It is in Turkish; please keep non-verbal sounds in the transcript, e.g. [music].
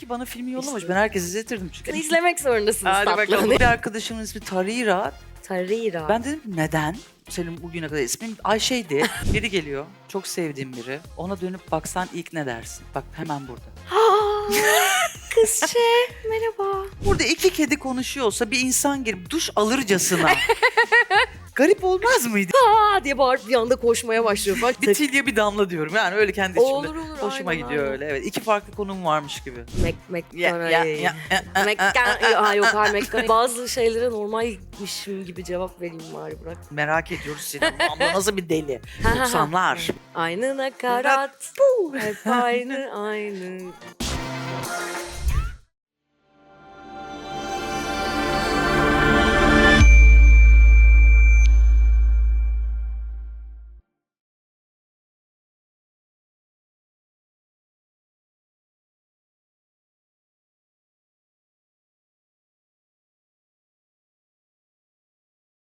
ki bana filmi yollamış. İşte. Ben herkese izletirdim çünkü. İzlemek zorundasınız Hadi tatlım. bakalım. Bir arkadaşımın ismi Tarira. Tarira. Ben dedim neden? Senin bugüne kadar ismin Ayşe'ydi. [laughs] Biri geliyor. Çok sevdiğim biri. Ona dönüp baksan ilk ne dersin? Bak hemen burada. Kızçe merhaba. Burada iki kedi konuşuyorsa bir insan girip duş alırcasına. [laughs] Garip olmaz mıydı? Aa diye bağırıp bir anda koşmaya başlıyor. Bak Bir tilye bir damla diyorum. Yani öyle kendi içimde. Olur olur. Hoşuma aynen, gidiyor aynen. öyle. Evet. iki farklı konum varmış gibi. Mek mek Ya, ya, ya, ya, ya, Mekkan, Aa, yok hayır mekkan. Bazı şeylere normalmişim gibi cevap vereyim bari bırak. Merak ediyoruz seni. Abla [laughs] nasıl bir deli? Ha, ha, ha. 90'lar. Aynı nakarat. Hep aynı aynı. [laughs]